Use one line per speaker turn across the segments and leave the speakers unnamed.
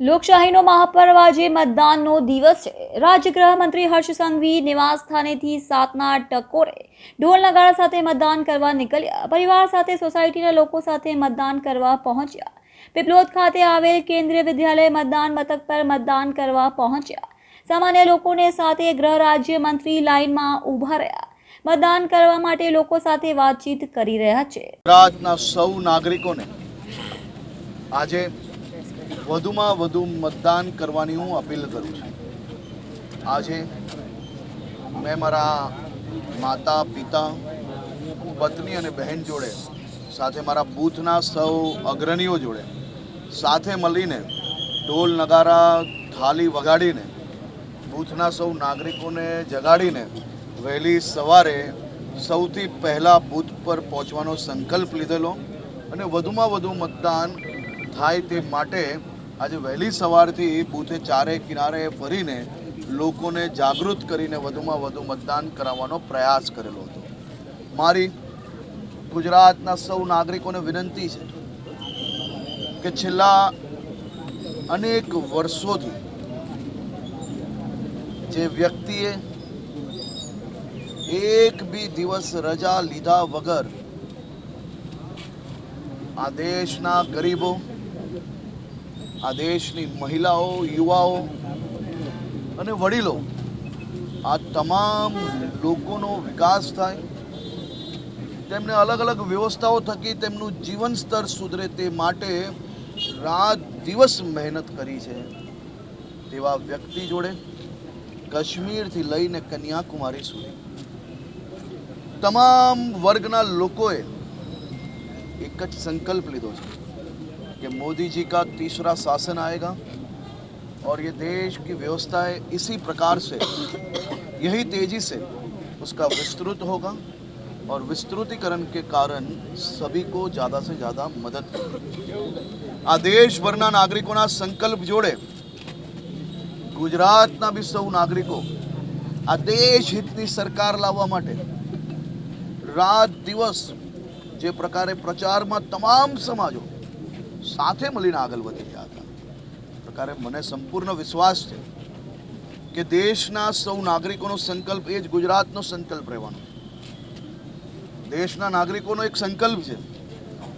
લોકશાહીનો મહાપર્વ આજે મતદાનનો દિવસ છે. રાજ્ય મંત્રી હર્ષ સંઘવી નિવાસ સ્થાનેથી સાતના ટકોરે ઢોલ નગારા સાથે મતદાન કરવા નીકળ્યા. પરિવાર સાથે, સોસાયટીના લોકો સાથે મતદાન કરવા પહોંચ્યા. પીપલોદ ખાતે આવેલ કેન્દ્રીય વિદ્યાલય મતદાન મથક પર મતદાન કરવા પહોંચ્યા. સામાન્ય લોકોને સાથે ગૃહ રાજ્ય મંત્રી લાઇનમાં ઊભા રહ્યા. મતદાન કરવા માટે લોકો સાથે વાતચીત કરી રહ્યા છે.
રાજના સૌ નાગરિકોને આજે વધુમાં વધુ મતદાન કરવાની હું અપીલ કરું છું. આજે મેં મારા માતા, પિતા, પત્ની અને બહેન જોડે, સાથે મારા બૂથના સૌ અગ્રણીઓ જોડે, સાથે મળીને ઢોલ નગારા, થાલી વગાડીને, બૂથના સૌ નાગરિકોને જગાડીને વહેલી સવારે સૌથી પહેલાં બૂથ પર પહોંચવાનો સંકલ્પ લીધેલો અને વધુમાં વધુ મતદાન થાય તે માટે આજે વહેલી સવારથી બૂથે ચારે કિનારે ફરીને લોકોને જાગૃત કરીને વધુમાં વધુ મતદાન કરાવવાનો પ્રયાસ કરેલો હતો. મારી ગુજરાતના સૌ નાગરિકોને વિનંતી છે કે છેલ્લા અનેક વર્ષોથી જે વ્યક્તિએ એક બી દિવસ રજા લીધા વગર આ દેશના ગરીબો આ દેશની મહિલાઓ, યુવાઓ અને વડીલો, આ તમામ લોકોનો વિકાસ થાય, તેમને અલગ અલગ વ્યવસ્થાઓ થકી તેમનું જીવન સ્તર સુધરે તે માટે રાત દિવસ મહેનત કરી છે. તેવા વ્યક્તિ જોડે કાશ્મીરથી લઈને કન્યાકુમારી સુધી. તમામ વર્ગના લોકોએ એક જ સંકલ્પ લીધો છે. कि मोदी जी का तीसरा शासन आएगा और ये देश की व्यवस्थाएं इसी प्रकार से यही तेजी से उसका विस्तृत होगा और विस्तृतीकरण के कारण सभी को ज़्यादा से ज़्यादा मदद मिलेगी આ દેશભરના નાગરિકોના સંકલ્પ જોડે ગુજરાતના બી સૌ નાગરિકો આ દેશ હિતની સરકાર લાવવા માટે રાત દિવસ જે પ્રકારે પ્રચારમાં તમામ સમાજો સાથે મળીને આગળ વધી રહ્યા હતા. પ્રકારે મને સંપૂર્ણ વિશ્વાસ છે કે દેશના સૌ નાગરિકોનો સંકલ્પ એ જ ગુજરાતનો સંકલ્પ રહેવાનો. દેશના નાગરિકોનો એક સંકલ્પ છે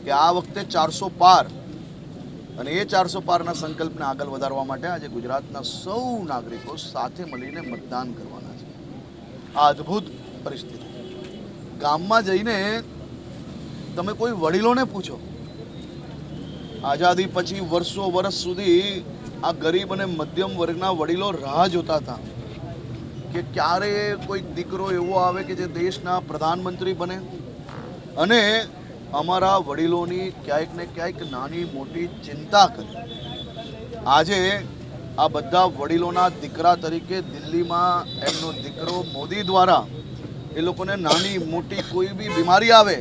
કે આ વખતે ચારસો પાર અને એ ચારસો પારના સંકલ્પને આગળ વધારવા માટે આજે ગુજરાતના સૌ નાગરિકો સાથે મળીને મતદાન કરવાના છે. આ અદ્ભુત પરિસ્થિતિ. ગામમાં જઈને તમે કોઈ વડીલોને પૂછો આઝાદી પછી વર્ષો વર્ષ સુધી આ ગરીબ અને મધ્યમ વર્ગના વડીલો રાહ જોતા હતા કે ક્યારે કોઈ દીકરો એવો આવે કે જે દેશના પ્રધાનમંત્રી બને. અને અમારા વડીલોની ક્યાંક ને ક્યાંક નાની મોટી ચિંતા કરે. આજે આ બધા વડીલોના દીકરા તરીકે દિલ્હીમાં એમનો દીકરો મોદી દ્વારા એ લોકોને નાની મોટી કોઈ બી બીમારી આવે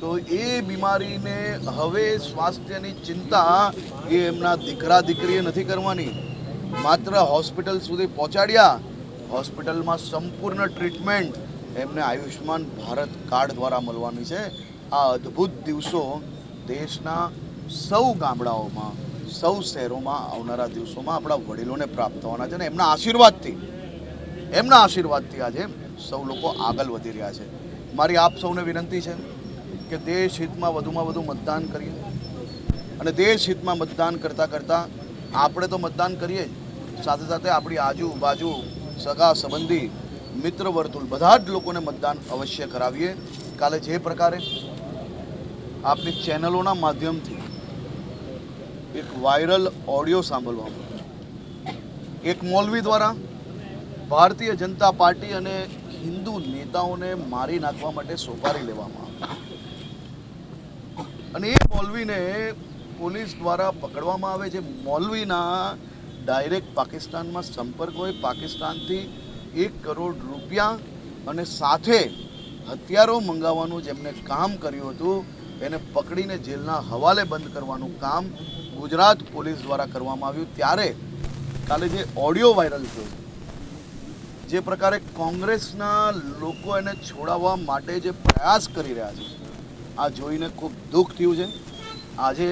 તો એ બીમારીને હવે સ્વાસ્થ્યની ચિંતા એ એમના દીકરા દીકરીએ નથી કરવાની. માત્ર હોસ્પિટલ સુધી પહોંચાડ્યા, હોસ્પિટલમાં સંપૂર્ણ ટ્રીટમેન્ટ એમને આયુષ્યમાન ભારત કાર્ડ દ્વારા મળવાની છે. આ અદ્ભુત દિવસો દેશના સૌ ગામડાઓમાં, સૌ શહેરોમાં આવનારા દિવસોમાં આપણા વડીલોને પ્રાપ્ત થવાના છે અને એમના આશીર્વાદથી એમના આશીર્વાદથી આજે સૌ લોકો આગળ વધી રહ્યા છે. મારી આપ સૌને વિનંતી છે કે દેશ હિતમાં વધુમાં વધુ મતદાન કરીએ. અને દેશ હિતમાં મતદાન કરતાં કરતાં આપણે તો મતદાન કરીએ જ. સાથે સાથે આપણી આજુબાજુ સગા સંબંધી, મિત્ર વર્તુળ બધા જ લોકોને મતદાન અવશ્ય કરાવીએ. કાલે જે પ્રકારે આપની ચેનલોના માધ્યમથી એક વાયરલ ઓડિયો સાંભળવા એક મૌલવી દ્વારા ભારતીય જનતા પાર્ટી અને હિન્દુ નેતાઓને મારી નાખવા માટે સોપારી લેવામાં આવી. અને એ મૌલવીને પોલીસ દ્વારા પકડવામાં આવે છે. મૌલવીના ડાયરેક્ટ પાકિસ્તાનમાં સંપર્ક હોય. પાકિસ્તાનથી એક કરોડ રૂપિયા અને સાથે હથિયારો મંગાવવાનું જેમને કામ કર્યું હતું, એને પકડીને જેલના હવાલે બંધ કરવાનું કામ ગુજરાત પોલીસ દ્વારા કરવામાં આવ્યું. ત્યારે કાલે જે ઓડિયો વાયરલ થયો, જે પ્રકારે કોંગ્રેસના લોકો એને છોડાવવા માટે જે પ્રયાસ કરી રહ્યા છે આ જોઈને ખૂબ દુઃખ થયું છે. આજે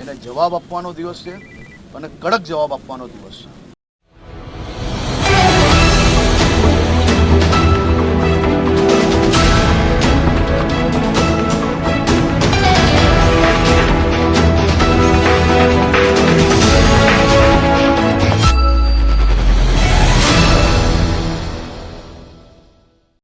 એને જવાબ આપવાનો દિવસ છે અને કડક જવાબ આપવાનો દિવસ છે.